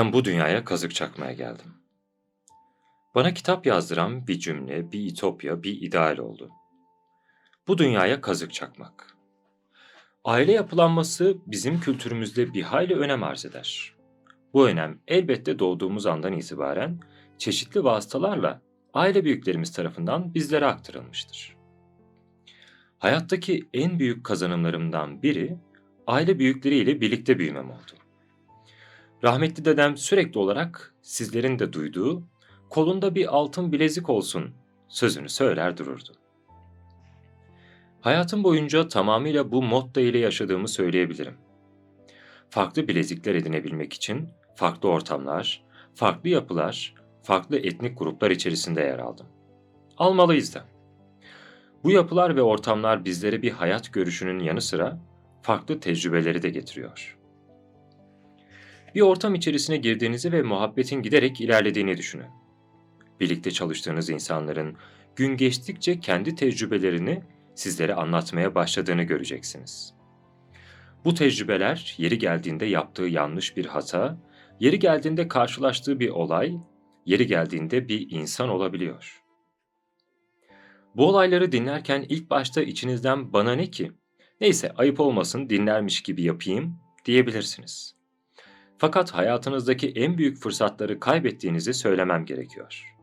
Ben bu dünyaya kazık çakmaya geldim. Bana kitap yazdıran bir cümle, bir ütopya, bir ideal oldu. Bu dünyaya kazık çakmak. Aile yapılanması bizim kültürümüzde bir hayli önem arz eder. Bu önem elbette doğduğumuz andan itibaren çeşitli vasıtalarla aile büyüklerimiz tarafından bizlere aktarılmıştır. Hayattaki en büyük kazanımlarımdan biri aile büyükleriyle birlikte büyümem oldu. Rahmetli dedem sürekli olarak sizlerin de duyduğu kolunda bir altın bilezik olsun sözünü söyler dururdu. Hayatım boyunca tamamıyla bu motto ile yaşadığımı söyleyebilirim. Farklı bilezikler edinebilmek için farklı ortamlar, farklı yapılar, farklı etnik gruplar içerisinde yer aldım. Almalıyız da. Bu yapılar ve ortamlar bizlere bir hayat görüşünün yanı sıra farklı tecrübeleri de getiriyor. Bir ortam içerisine girdiğinizi ve muhabbetin giderek ilerlediğini düşünün. Birlikte çalıştığınız insanların gün geçtikçe kendi tecrübelerini sizlere anlatmaya başladığını göreceksiniz. Bu tecrübeler yeri geldiğinde yaptığı yanlış bir hata, yeri geldiğinde karşılaştığı bir olay, yeri geldiğinde bir insan olabiliyor. Bu olayları dinlerken ilk başta içinizden bana ne ki, neyse ayıp olmasın dinlermiş gibi yapayım diyebilirsiniz. Fakat hayatınızdaki en büyük fırsatları kaybettiğinizi söylemem gerekiyor.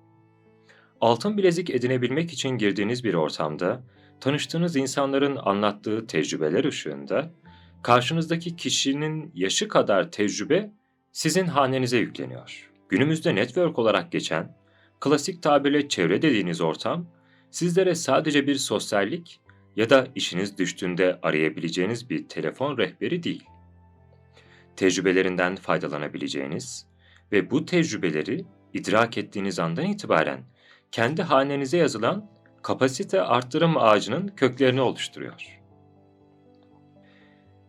Altın bilezik edinebilmek için girdiğiniz bir ortamda, tanıştığınız insanların anlattığı tecrübeler ışığında, karşınızdaki kişinin yaşı kadar tecrübe sizin hanenize yükleniyor. Günümüzde network olarak geçen, klasik tabirle çevre dediğiniz ortam, sizlere sadece bir sosyallik ya da işiniz düştüğünde arayabileceğiniz bir telefon rehberi değil. Tecrübelerinden faydalanabileceğiniz ve bu tecrübeleri idrak ettiğiniz andan itibaren kendi hanenize yazılan kapasite arttırım ağacının köklerini oluşturuyor.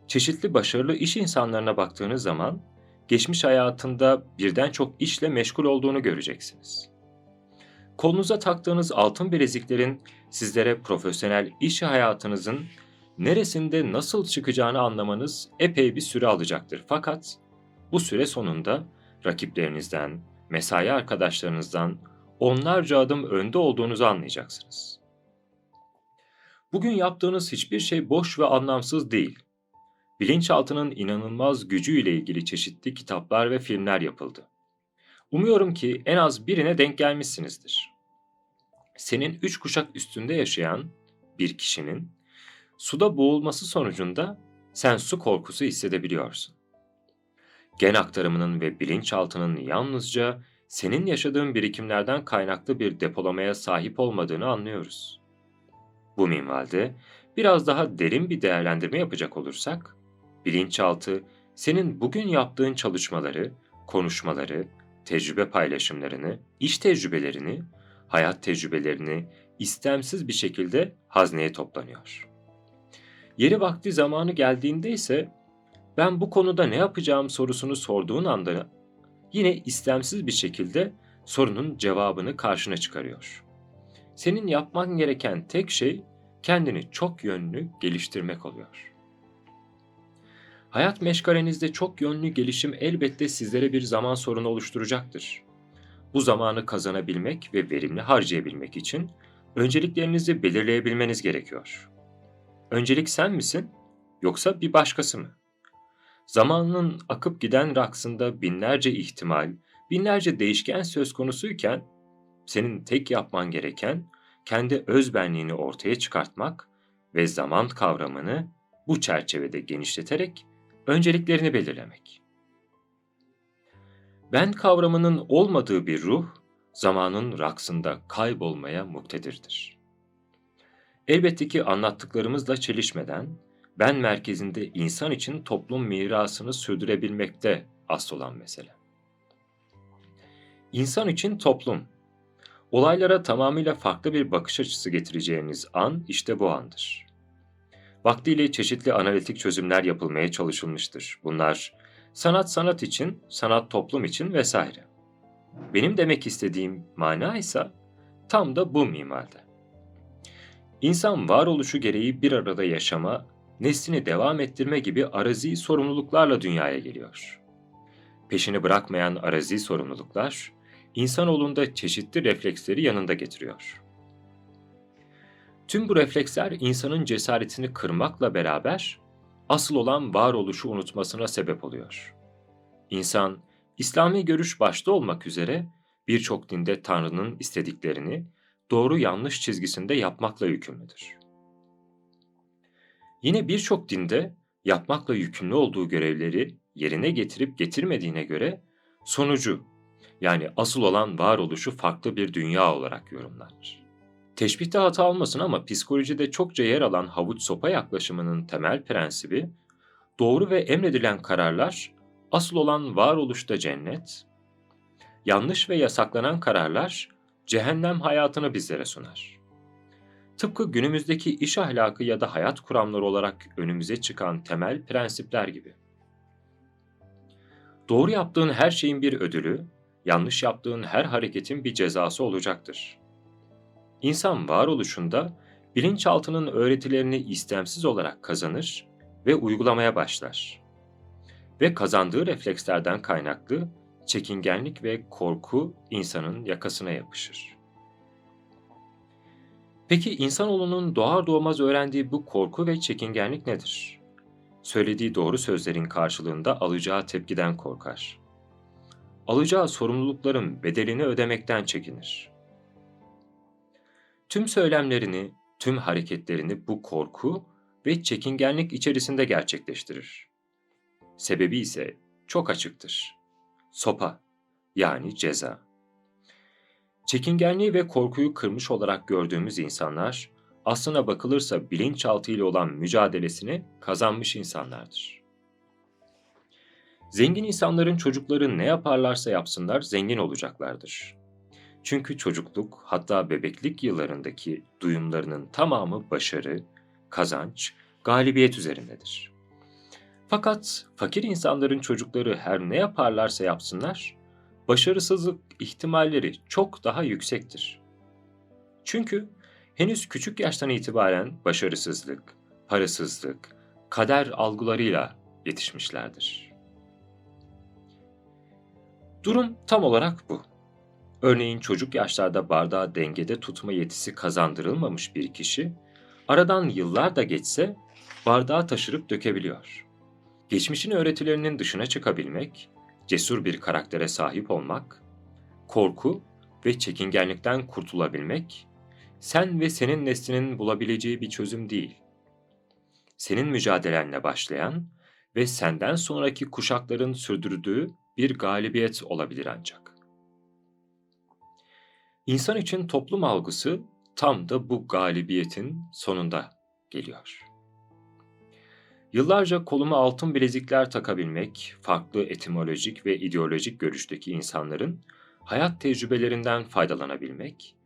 Çeşitli başarılı iş insanlarına baktığınız zaman geçmiş hayatında birden çok işle meşgul olduğunu göreceksiniz. Kolunuza taktığınız altın bileziklerin sizlere profesyonel iş hayatınızın neresinde nasıl çıkacağını anlamanız epey bir süre alacaktır. Fakat bu süre sonunda rakiplerinizden, mesai arkadaşlarınızdan onlarca adım önde olduğunuzu anlayacaksınız. Bugün yaptığınız hiçbir şey boş ve anlamsız değil. Bilinçaltının inanılmaz gücüyle ilgili çeşitli kitaplar ve filmler yapıldı. Umuyorum ki en az birine denk gelmişsinizdir. Senin üç kuşak üstünde yaşayan bir kişinin suda boğulması sonucunda sen su korkusu hissedebiliyorsun. Gen aktarımının ve bilinçaltının yalnızca senin yaşadığın birikimlerden kaynaklı bir depolamaya sahip olmadığını anlıyoruz. Bu minvalde biraz daha derin bir değerlendirme yapacak olursak, bilinçaltı senin bugün yaptığın çalışmaları, konuşmaları, tecrübe paylaşımlarını, iş tecrübelerini, hayat tecrübelerini istemsiz bir şekilde hazneye toplanıyor. Yeri vakti zamanı geldiğinde ise ben bu konuda ne yapacağım sorusunu sorduğun anda yine istemsiz bir şekilde sorunun cevabını karşına çıkarıyor. Senin yapman gereken tek şey kendini çok yönlü geliştirmek oluyor. Hayat meşgalenizde çok yönlü gelişim elbette sizlere bir zaman sorunu oluşturacaktır. Bu zamanı kazanabilmek ve verimli harcayabilmek için önceliklerinizi belirleyebilmeniz gerekiyor. Öncelik sen misin yoksa bir başkası mı? Zamanın akıp giden raksında binlerce ihtimal, binlerce değişken söz konusuyken senin tek yapman gereken kendi özbenliğini ortaya çıkartmak ve zaman kavramını bu çerçevede genişleterek önceliklerini belirlemek. Ben kavramının olmadığı bir ruh, zamanın raksında kaybolmaya muktedirdir. Elbette ki anlattıklarımızla çelişmeden, ben merkezinde insan için toplum mirasını sürdürebilmekte asıl olan mesele. İnsan için toplum. Olaylara tamamıyla farklı bir bakış açısı getireceğiniz an işte bu andır. Vaktiyle çeşitli analitik çözümler yapılmaya çalışılmıştır. Bunlar sanat sanat için, sanat toplum için vesaire. Benim demek istediğim mana ise tam da bu mimarda. İnsan varoluşu gereği bir arada yaşama, neslini devam ettirme gibi arazi sorumluluklarla dünyaya geliyor. peşini bırakmayan arazi sorumluluklar, insanoğlunda çeşitli refleksleri yanında getiriyor. Tüm bu refleksler insanın cesaretini kırmakla beraber asıl olan varoluşu unutmasına sebep oluyor. İnsan, İslami görüş başta olmak üzere birçok dinde Tanrı'nın istediklerini doğru yanlış çizgisinde yapmakla yükümlüdür. Yine birçok dinde yapmakla yükümlü olduğu görevleri yerine getirip getirmediğine göre sonucu yani asıl olan varoluşu farklı bir dünya olarak yorumlanır. Teşbihte hata olmasın ama psikolojide çokça yer alan havuç sopa yaklaşımının temel prensibi, doğru ve emredilen kararlar asıl olan varoluşta cennet, yanlış ve yasaklanan kararlar cehennem hayatını bizlere sunar. Tıpkı günümüzdeki iş ahlakı ya da hayat kuramları olarak önümüze çıkan temel prensipler gibi. Doğru yaptığın her şeyin bir ödülü, yanlış yaptığın her hareketin bir cezası olacaktır. İnsan varoluşunda bilinçaltının öğretilerini istemsiz olarak kazanır ve uygulamaya başlar. Ve kazandığı reflekslerden kaynaklı çekingenlik ve korku insanın yakasına yapışır. Peki insanoğlunun doğar doğmaz öğrendiği bu korku ve çekingenlik nedir? Söylediği doğru sözlerin karşılığında alacağı tepkiden korkar. Alacağı sorumlulukların bedelini ödemekten çekinir. Tüm söylemlerini, tüm hareketlerini bu korku ve çekingenlik içerisinde gerçekleştirir. Sebebi ise çok açıktır. Sopa yani ceza. Çekingenliği ve korkuyu kırmış olarak gördüğümüz insanlar aslına bakılırsa bilinçaltı ile olan mücadelesini kazanmış insanlardır. Zengin insanların çocukları ne yaparlarsa yapsınlar zengin olacaklardır. Çünkü çocukluk hatta bebeklik yıllarındaki duyumlarının tamamı başarı, kazanç, galibiyet üzerindedir. Fakat fakir insanların çocukları her ne yaparlarsa yapsınlar, başarısızlık ihtimalleri çok daha yüksektir. Çünkü henüz küçük yaştan itibaren başarısızlık, parasızlık, kader algılarıyla yetişmişlerdir. Durum tam olarak bu. Örneğin çocuk yaşlarda bardağı dengede tutma yetisi kazandırılmamış bir kişi, aradan yıllar da geçse bardağı taşırıp dökebiliyor. Geçmişin öğretilerinin dışına çıkabilmek, cesur bir karaktere sahip olmak, korku ve çekingenlikten kurtulabilmek, sen ve senin neslinin bulabileceği bir çözüm değil. Senin mücadelenle başlayan ve senden sonraki kuşakların sürdürdüğü bir galibiyet olabilir ancak. İnsan için toplum algısı tam da bu galibiyetin sonunda geliyor. Yıllarca koluma altın bilezikler takabilmek, farklı etimolojik ve ideolojik görüşteki insanların hayat tecrübelerinden faydalanabilmek,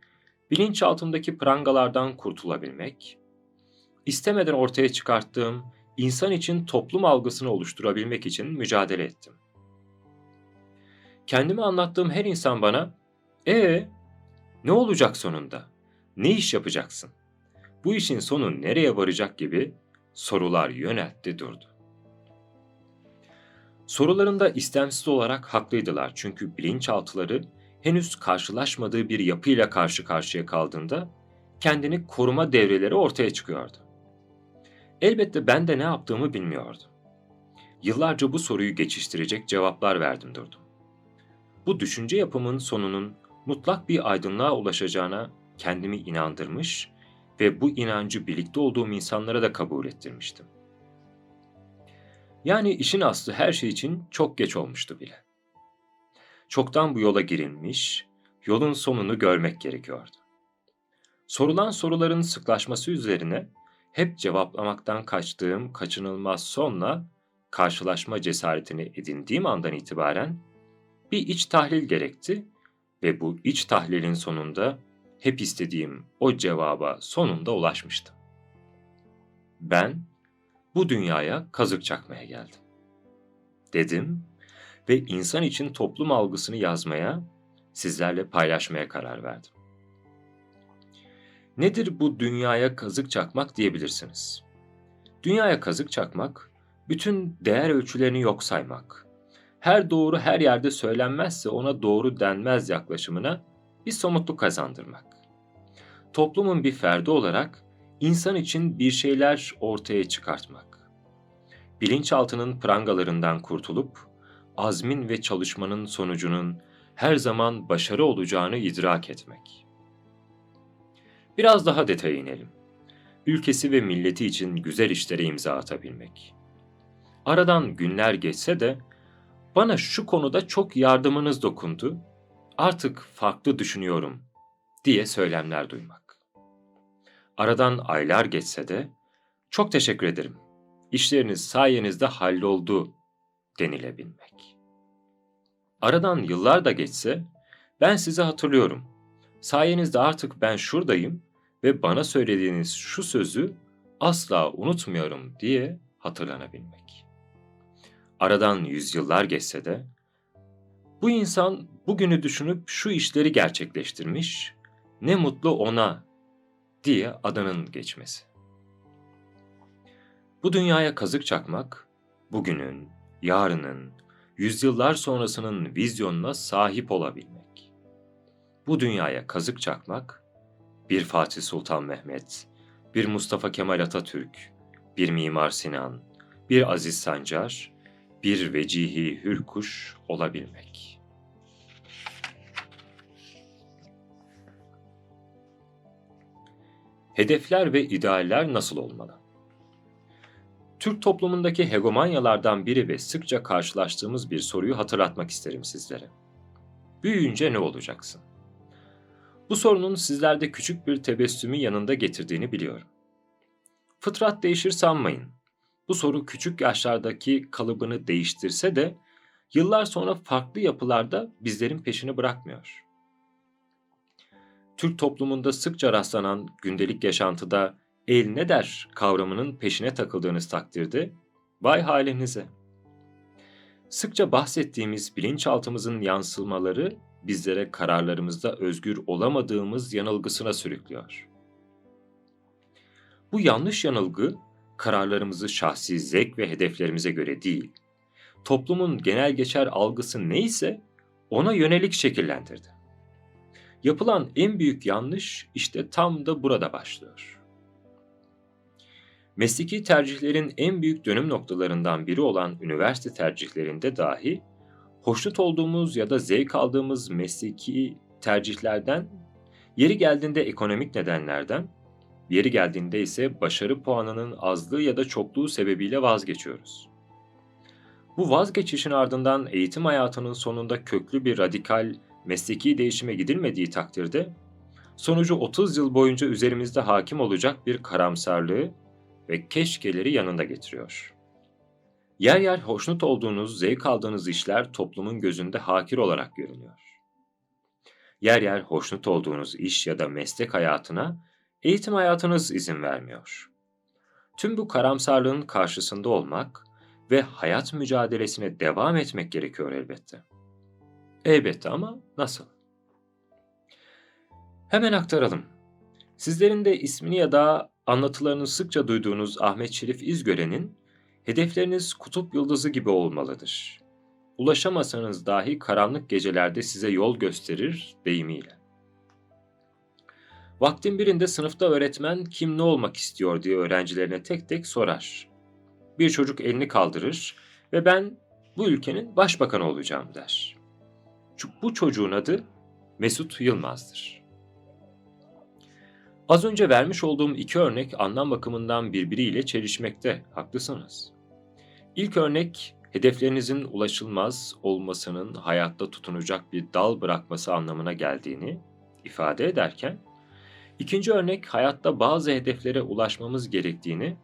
bilinç altındaki prangalardan kurtulabilmek, istemeden ortaya çıkarttığım insan için toplum algısını oluşturabilmek için mücadele ettim. Kendimi anlattığım her insan bana, "Ee, ne olacak sonunda? Ne iş yapacaksın? Bu işin sonu nereye varacak?" gibi sorular yöneltti durdu. Sorularında istemsiz olarak haklıydılar çünkü bilinçaltıları henüz karşılaşmadığı bir yapıyla karşı karşıya kaldığında kendini koruma devreleri ortaya çıkıyordu. Elbette ben de ne yaptığımı bilmiyordum. Yıllarca bu soruyu geçiştirecek cevaplar verdim durdum. Bu düşünce yapımın sonunun mutlak bir aydınlığa ulaşacağına kendimi inandırmış ve bu inancı birlikte olduğum insanlara da kabul ettirmiştim. Yani işin aslı her şey için çok geç olmuştu bile. Çoktan bu yola girilmiş, yolun sonunu görmek gerekiyordu. Sorulan soruların sıklaşması üzerine hep cevaplamaktan kaçtığım kaçınılmaz sonla karşılaşma cesaretini edindiğim andan itibaren bir iç tahlil gerekti ve bu iç tahlilin sonunda hep istediğim o cevaba sonunda ulaşmıştım. Ben bu dünyaya kazık çakmaya geldim. Dedim ve insan için toplum algısını yazmaya, sizlerle paylaşmaya karar verdim. Nedir bu dünyaya kazık çakmak diyebilirsiniz. Dünyaya kazık çakmak, bütün değer ölçülerini yok saymak, her doğru her yerde söylenmezse ona doğru denmez yaklaşımına bir somutluk kazandırmak. Toplumun bir ferdi olarak insan için bir şeyler ortaya çıkartmak. Bilinçaltının prangalarından kurtulup azmin ve çalışmanın sonucunun her zaman başarı olacağını idrak etmek. Biraz daha detaya inelim. Ülkesi ve milleti için güzel işlere imza atabilmek. Aradan günler geçse de bana şu konuda çok yardımınız dokundu. Artık farklı düşünüyorum diye söylemler duymak. Aradan aylar geçse de çok teşekkür ederim. İşleriniz sayenizde halloldu denilebilmek. Aradan yıllar da geçse ben sizi hatırlıyorum. Sayenizde artık ben şuradayım ve bana söylediğiniz şu sözü asla unutmuyorum diye hatırlanabilmek. Aradan yüzyıllar geçse de bu insan bugünü düşünüp şu işleri gerçekleştirmiş, ne mutlu ona diye adının geçmesi. Bu dünyaya kazık çakmak, bugünün, yarının, yüzyıllar sonrasının vizyonuna sahip olabilmek. Bu dünyaya kazık çakmak, bir Fatih Sultan Mehmet, bir Mustafa Kemal Atatürk, bir Mimar Sinan, bir Aziz Sancar, bir Vecihi Hürkuş olabilmek. Hedefler ve idealler nasıl olmalı? Türk toplumundaki hegemonyalardan biri ve sıkça karşılaştığımız bir soruyu hatırlatmak isterim sizlere. Büyüyünce ne olacaksın? Bu sorunun sizlerde küçük bir tebessümü yanında getirdiğini biliyorum. Fıtrat değişir sanmayın. Bu soru küçük yaşlardaki kalıbını değiştirse de yıllar sonra farklı yapılarda bizlerin peşini bırakmıyor. Türk toplumunda sıkça rastlanan gündelik yaşantıda el ne der kavramının peşine takıldığınız takdirde vay halinize. Sıkça bahsettiğimiz bilinçaltımızın yansılmaları bizlere kararlarımızda özgür olamadığımız yanılgısına sürüklüyor. Bu yanlış yanılgı kararlarımızı şahsi zevk ve hedeflerimize göre değil, toplumun genel geçer algısı neyse ona yönelik şekillendirdi. Yapılan en büyük yanlış işte tam da burada başlıyor. Mesleki tercihlerin en büyük dönüm noktalarından biri olan üniversite tercihlerinde dahi hoşnut olduğumuz ya da zevk aldığımız mesleki tercihlerden, yeri geldiğinde ekonomik nedenlerden, yeri geldiğinde ise başarı puanının azlığı ya da çokluğu sebebiyle vazgeçiyoruz. Bu vazgeçişin ardından eğitim hayatının sonunda köklü bir radikal mesleki değişime gidilmediği takdirde sonucu 30 yıl boyunca üzerimizde hakim olacak bir karamsarlığı ve keşkeleri yanında getiriyor. Yer yer hoşnut olduğunuz, zevk aldığınız işler toplumun gözünde hakir olarak görünüyor. Yer yer hoşnut olduğunuz iş ya da meslek hayatına eğitim hayatınız izin vermiyor. Tüm bu karamsarlığın karşısında olmak ve hayat mücadelesine devam etmek gerekiyor elbette. Elbette ama nasıl? Hemen aktaralım. Sizlerin de ismini ya da anlatılarını sıkça duyduğunuz Ahmet Şerif İzgören'in hedefleriniz kutup yıldızı gibi olmalıdır. Ulaşamasanız dahi karanlık gecelerde size yol gösterir deyimiyle. Vaktin birinde sınıfta öğretmen kim ne olmak istiyor diye öğrencilerine tek tek sorar. Bir çocuk elini kaldırır ve ben bu ülkenin başbakanı olacağım der. Bu çocuğun adı Mesut Yılmaz'dır. Az önce vermiş olduğum iki örnek anlam bakımından birbiriyle çelişmekte, haklısınız. İlk örnek, hedeflerinizin ulaşılmaz olmasının hayatta tutunacak bir dal bırakması anlamına geldiğini ifade ederken, ikinci örnek hayatta bazı hedeflere ulaşmamız gerektiğini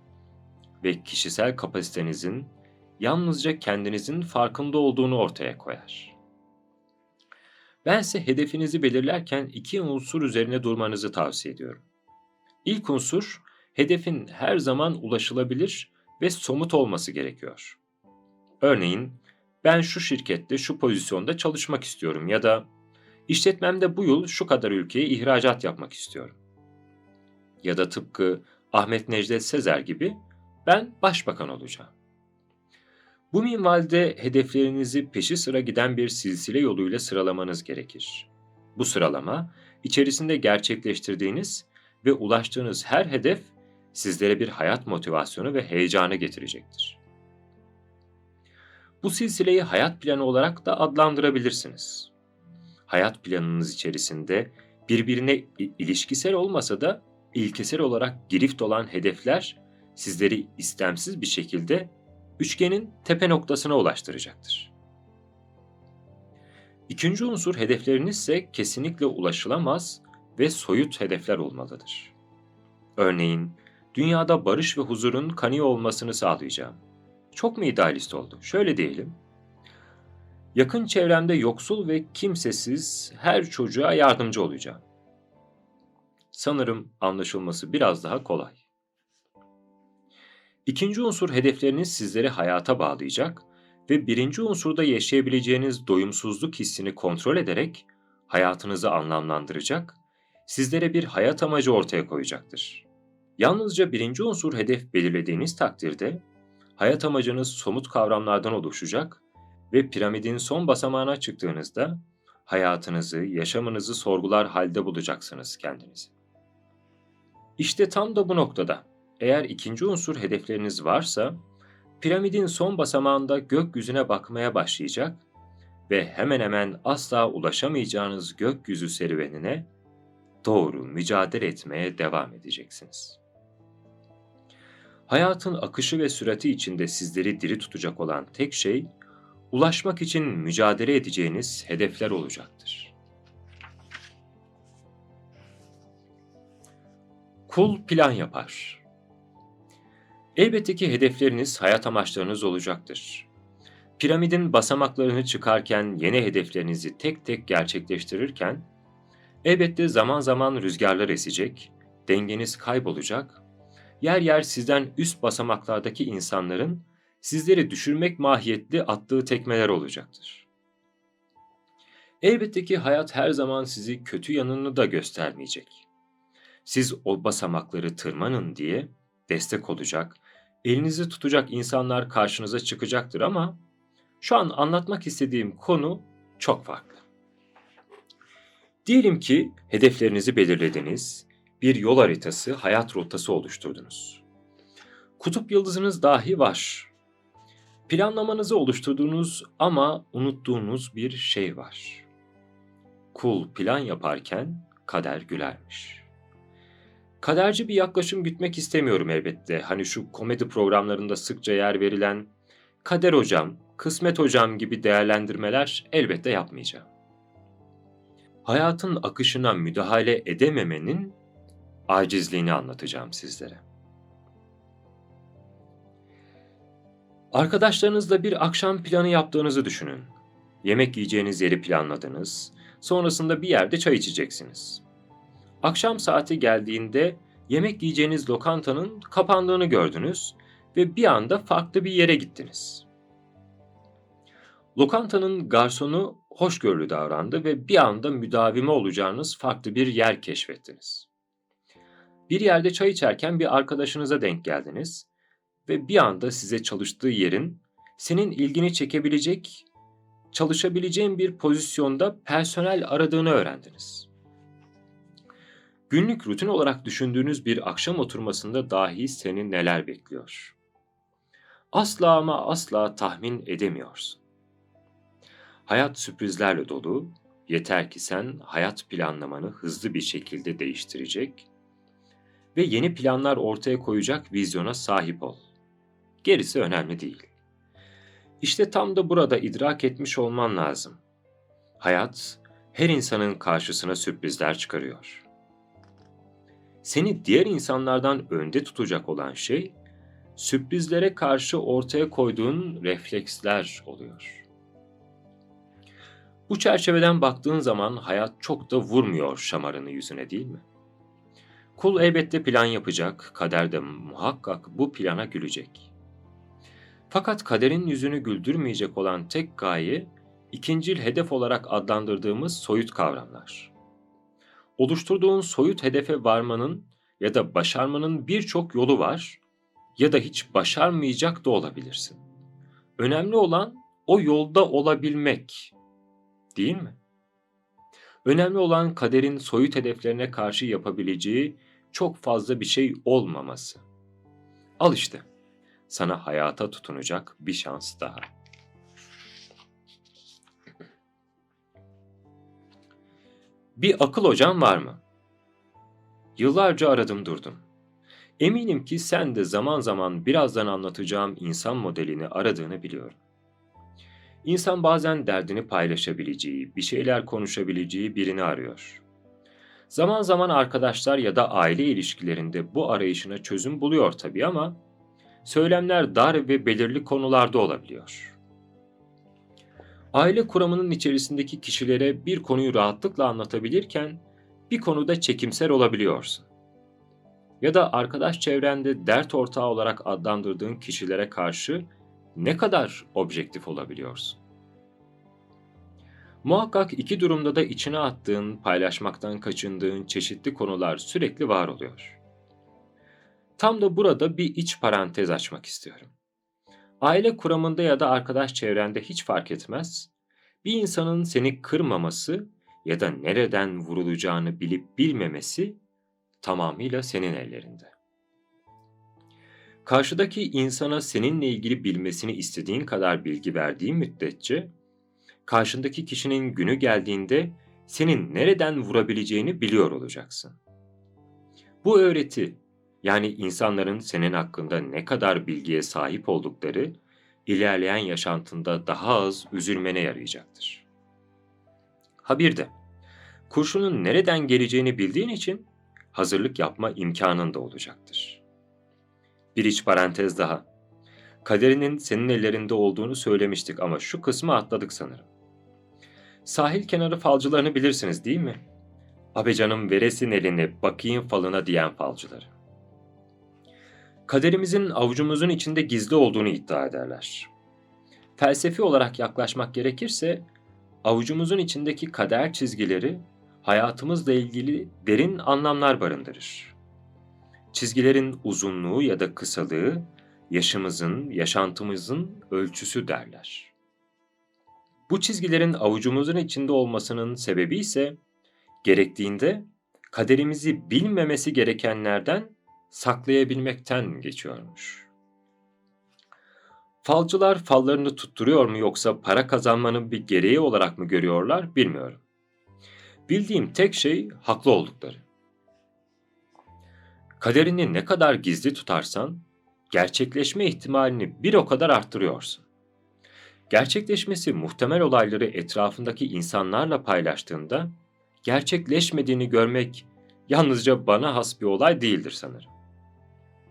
ve kişisel kapasitenizin yalnızca kendinizin farkında olduğunu ortaya koyar. Ben ise hedefinizi belirlerken iki unsur üzerine durmanızı tavsiye ediyorum. İlk unsur, hedefin her zaman ulaşılabilir ve somut olması gerekiyor. Örneğin, ben şu şirkette şu pozisyonda çalışmak istiyorum ya da işletmemde bu yıl şu kadar ülkeye ihracat yapmak istiyorum. Ya da tıpkı Ahmet Necdet Sezer gibi ben başbakan olacağım. Bu minvalde hedeflerinizi peşi sıra giden bir silsile yoluyla sıralamanız gerekir. Bu sıralama, içerisinde gerçekleştirdiğiniz ve ulaştığınız her hedef sizlere bir hayat motivasyonu ve heyecanı getirecektir. Bu silsileyi hayat planı olarak da adlandırabilirsiniz. Hayat planınız içerisinde birbirine ilişkisel olmasa da ilkesel olarak girift olan hedefler sizleri istemsiz bir şekilde üçgenin tepe noktasına ulaştıracaktır. İkinci unsur hedefleriniz ise kesinlikle ulaşılamaz ve soyut hedefler olmalıdır. Örneğin, dünyada barış ve huzurun kanı olmasını sağlayacağım. Çok mu idealist oldu? Şöyle diyelim. Yakın çevremde yoksul ve kimsesiz her çocuğa yardımcı olacağım. Sanırım anlaşılması biraz daha kolay. İkinci unsur hedefleriniz sizleri hayata bağlayacak ve birinci unsurda yaşayabileceğiniz doyumsuzluk hissini kontrol ederek hayatınızı anlamlandıracak, sizlere bir hayat amacı ortaya koyacaktır. Yalnızca birinci unsur hedef belirlediğiniz takdirde hayat amacınız somut kavramlardan oluşacak ve piramidin son basamağına çıktığınızda hayatınızı, yaşamınızı sorgular halde bulacaksınız kendinizi. İşte tam da bu noktada eğer ikinci unsur hedefleriniz varsa piramidin son basamağında gökyüzüne bakmaya başlayacak ve hemen hemen asla ulaşamayacağınız gökyüzü serüvenine doğru mücadele etmeye devam edeceksiniz. Hayatın akışı ve sürati içinde sizleri diri tutacak olan tek şey, ulaşmak için mücadele edeceğiniz hedefler olacaktır. Kul plan yapar. Elbette ki hedefleriniz hayat amaçlarınız olacaktır. Piramidin basamaklarını çıkarken yeni hedeflerinizi tek tek gerçekleştirirken, elbette zaman zaman rüzgarlar esecek, dengeniz kaybolacak yer yer sizden üst basamaklardaki insanların sizleri düşürmek mahiyetli attığı tekmeler olacaktır. Elbette ki hayat her zaman sizi kötü yanını da göstermeyecek. Siz o basamakları tırmanın diye destek olacak, elinizi tutacak insanlar karşınıza çıkacaktır ama şu an anlatmak istediğim konu çok farklı. Diyelim ki hedeflerinizi belirlediniz bir yol haritası, hayat rotası oluşturdunuz. Kutup yıldızınız dahi var. Planlamanızı oluşturduğunuz ama unuttuğunuz bir şey var. Kul plan yaparken kader gülermiş. Kaderci bir yaklaşım gütmek istemiyorum elbette. Hani şu komedi programlarında sıkça yer verilen kader hocam, kısmet hocam gibi değerlendirmeler elbette yapmayacağım. Hayatın akışına müdahale edememenin acizliğini anlatacağım sizlere. Arkadaşlarınızla bir akşam planı yaptığınızı düşünün. Yemek yiyeceğiniz yeri planladınız, sonrasında bir yerde çay içeceksiniz. Akşam saati geldiğinde yemek yiyeceğiniz lokantanın kapandığını gördünüz ve bir anda farklı bir yere gittiniz. Lokantanın garsonu hoşgörülü davrandı ve bir anda müdavime olacağınız farklı bir yer keşfettiniz. Bir yerde çay içerken bir arkadaşınıza denk geldiniz ve bir anda size çalıştığı yerin senin ilgini çekebilecek, çalışabileceğin bir pozisyonda personel aradığını öğrendiniz. Günlük rutin olarak düşündüğünüz bir akşam oturmasında dahi seni neler bekliyor? Asla ama asla tahmin edemiyorsun. Hayat sürprizlerle dolu, yeter ki sen hayat planlamanı hızlı bir şekilde değiştirecek ve yeni planlar ortaya koyacak vizyona sahip ol. Gerisi önemli değil. İşte tam da burada idrak etmiş olman lazım. Hayat her insanın karşısına sürprizler çıkarıyor. Seni diğer insanlardan önde tutacak olan şey sürprizlere karşı ortaya koyduğun refleksler oluyor. Bu çerçeveden baktığın zaman hayat çok da vurmuyor şamarını yüzüne değil mi? Kul elbette plan yapacak, kader de muhakkak bu plana gülecek. Fakat kaderin yüzünü güldürmeyecek olan tek gaye, ikincil hedef olarak adlandırdığımız soyut kavramlar. Oluşturduğun soyut hedefe varmanın ya da başarmanın birçok yolu var ya da hiç başarmayacak da olabilirsin. Önemli olan o yolda olabilmek, değil mi? Önemli olan kaderin soyut hedeflerine karşı yapabileceği çok fazla bir şey olmaması. Al işte, sana hayata tutunacak bir şans daha. Bir akıl hocam var mı? Yıllarca aradım durdum. Eminim ki sen de zaman zaman birazdan anlatacağım insan modelini aradığını biliyorum. İnsan bazen derdini paylaşabileceği, bir şeyler konuşabileceği birini arıyor. Zaman zaman arkadaşlar ya da aile ilişkilerinde bu arayışına çözüm buluyor tabii ama söylemler dar ve belirli konularda olabiliyor. Aile kuramının içerisindeki kişilere bir konuyu rahatlıkla anlatabilirken bir konuda çekimser olabiliyorsun. Ya da arkadaş çevrende dert ortağı olarak adlandırdığın kişilere karşı ne kadar objektif olabiliyorsun? Muhakkak iki durumda da içine attığın, paylaşmaktan kaçındığın çeşitli konular sürekli var oluyor. Tam da burada bir iç parantez açmak istiyorum. Aile kuramında ya da arkadaş çevrende hiç fark etmez, bir insanın seni kırmaması ya da nereden vurulacağını bilip bilmemesi tamamıyla senin ellerinde. Karşıdaki insana seninle ilgili bilmesini istediğin kadar bilgi verdiğin müddetçe, karşındaki kişinin günü geldiğinde senin nereden vurabileceğini biliyor olacaksın. Bu öğreti, yani insanların senin hakkında ne kadar bilgiye sahip oldukları, ilerleyen yaşantında daha az üzülmene yarayacaktır. Ha bir de, kurşunun nereden geleceğini bildiğin için hazırlık yapma imkanın da olacaktır. Bir iç parantez daha. Kaderinin senin ellerinde olduğunu söylemiştik ama şu kısmı atladık sanırım. Sahil kenarı falcılarını bilirsiniz değil mi? Abi canım veresin elini bakayım falına diyen falcıları. Kaderimizin avucumuzun içinde gizli olduğunu iddia ederler. Felsefi olarak yaklaşmak gerekirse avucumuzun içindeki kader çizgileri hayatımızla ilgili derin anlamlar barındırır. Çizgilerin uzunluğu ya da kısalığı yaşımızın, yaşantımızın ölçüsü derler. Bu çizgilerin avucumuzun içinde olmasının sebebi ise gerektiğinde kaderimizi bilmemesi gerekenlerden saklayabilmekten geçiyormuş. Falcılar fallarını tutturuyor mu yoksa para kazanmanın bir gereği olarak mı görüyorlar bilmiyorum. Bildiğim tek şey haklı oldukları. Kaderini ne kadar gizli tutarsan, gerçekleşme ihtimalini bir o kadar arttırıyorsun. Gerçekleşmesi muhtemel olayları etrafındaki insanlarla paylaştığında, gerçekleşmediğini görmek yalnızca bana has bir olay değildir sanırım.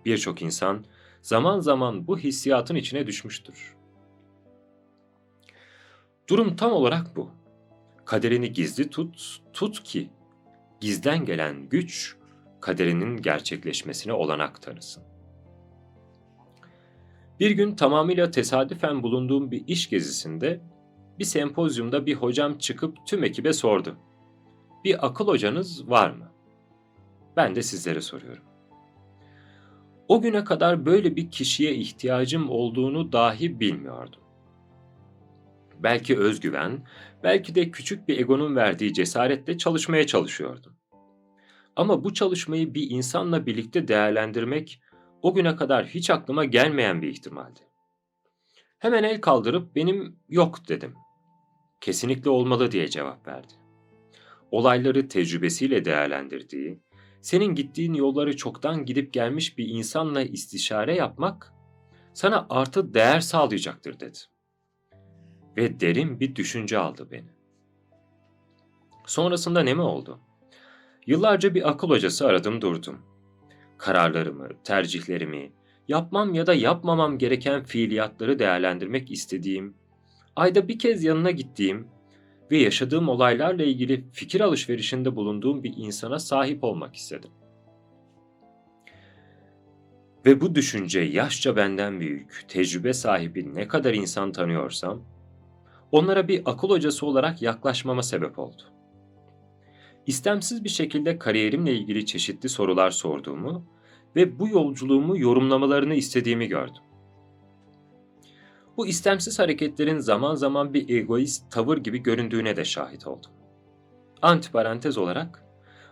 Birçok insan zaman zaman bu hissiyatın içine düşmüştür. Durum tam olarak bu. Kaderini gizli tut, tut ki gizden gelen güç kaderinin gerçekleşmesine olanak tanısın. Bir gün tamamıyla tesadüfen bulunduğum bir iş gezisinde bir sempozyumda bir hocam çıkıp tüm ekibe sordu. Bir akıl hocanız var mı? Ben de sizlere soruyorum. O güne kadar böyle bir kişiye ihtiyacım olduğunu dahi bilmiyordum. Belki özgüven, belki de küçük bir egonun verdiği cesaretle çalışmaya çalışıyordum. Ama bu çalışmayı bir insanla birlikte değerlendirmek o güne kadar hiç aklıma gelmeyen bir ihtimaldi. Hemen el kaldırıp benim yok dedim. Kesinlikle olmalı diye cevap verdi. Olayları tecrübesiyle değerlendirdiği, senin gittiğin yolları çoktan gidip gelmiş bir insanla istişare yapmak sana artı değer sağlayacaktır dedi. Ve derin bir düşünce aldı beni. Sonrasında ne mi oldu? Yıllarca bir akıl hocası aradım durdum. Kararlarımı, tercihlerimi, yapmam ya da yapmamam gereken fiiliyatları değerlendirmek istediğim, ayda bir kez yanına gittiğim ve yaşadığım olaylarla ilgili fikir alışverişinde bulunduğum bir insana sahip olmak istedim. Ve bu düşünce yaşça benden büyük, tecrübe sahibi ne kadar insan tanıyorsam, onlara bir akıl hocası olarak yaklaşmama sebep oldu. İstemsiz bir şekilde kariyerimle ilgili çeşitli sorular sorduğumu ve bu yolculuğumu yorumlamalarını istediğimi gördüm. Bu istemsiz hareketlerin zaman zaman bir egoist tavır gibi göründüğüne de şahit oldum. Antiparantez olarak,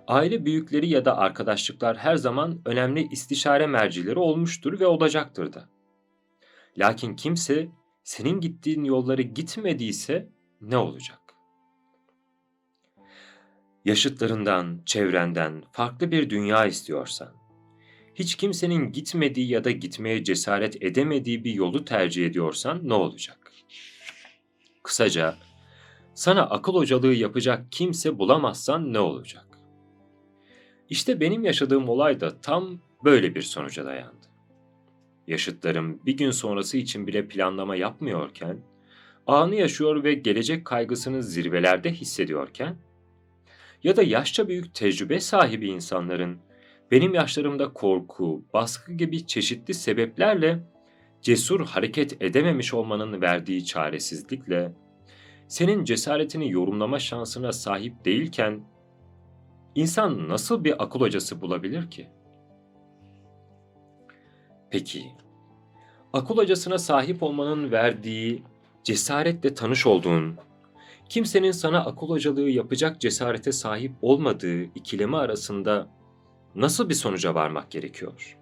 aile büyükleri ya da arkadaşlıklar her zaman önemli istişare mercileri olmuştur ve olacaktır da. Lakin kimse senin gittiğin yolları gitmediyse ne olacak? Yaşıtlarından, çevrenden farklı bir dünya istiyorsan, hiç kimsenin gitmediği ya da gitmeye cesaret edemediği bir yolu tercih ediyorsan ne olacak? Kısaca, sana akıl hocalığı yapacak kimse bulamazsan ne olacak? İşte benim yaşadığım olay da tam böyle bir sonuca dayandı. Yaşıtlarım bir gün sonrası için bile planlama yapmıyorken, anı yaşıyor ve gelecek kaygısını zirvelerde hissediyorken, ya da yaşça büyük tecrübe sahibi insanların benim yaşlarımda korku, baskı gibi çeşitli sebeplerle cesur hareket edememiş olmanın verdiği çaresizlikle senin cesaretini yorumlama şansına sahip değilken insan nasıl bir akıl hocası bulabilir ki? Peki, akıl hocasına sahip olmanın verdiği cesaretle tanış olduğun, kimsenin sana akıl hocalığı yapacak cesarete sahip olmadığı ikilemi arasında nasıl bir sonuca varmak gerekiyor?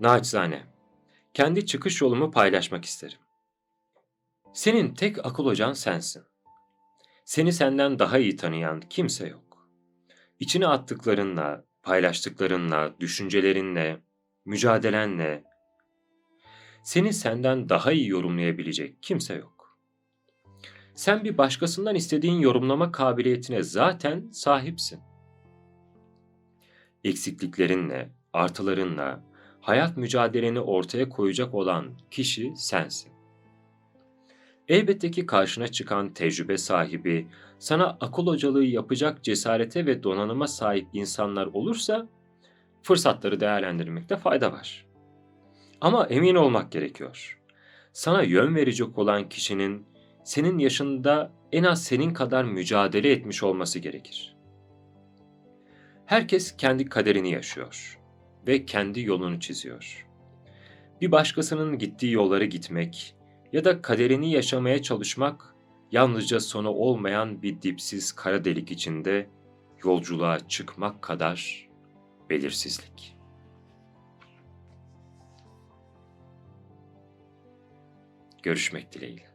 Naçizane, kendi çıkış yolumu paylaşmak isterim. Senin tek akıl hocan sensin. Seni senden daha iyi tanıyan kimse yok. İçine attıklarınla, paylaştıklarınla, düşüncelerinle, mücadelenle, seni senden daha iyi yorumlayabilecek kimse yok. Sen bir başkasından istediğin yorumlama kabiliyetine zaten sahipsin. Eksikliklerinle, artılarınla hayat mücadeleni ortaya koyacak olan kişi sensin. Elbette ki karşına çıkan tecrübe sahibi, sana akıl hocalığı yapacak cesarete ve donanıma sahip insanlar olursa fırsatları değerlendirmekte fayda var. Ama emin olmak gerekiyor. Sana yön verecek olan kişinin senin yaşında en az senin kadar mücadele etmiş olması gerekir. Herkes kendi kaderini yaşıyor ve kendi yolunu çiziyor. Bir başkasının gittiği yolları gitmek ya da kaderini yaşamaya çalışmak yalnızca sonu olmayan bir dipsiz kara delik içinde yolculuğa çıkmak kadar belirsizlik. Görüşmek dileğiyle.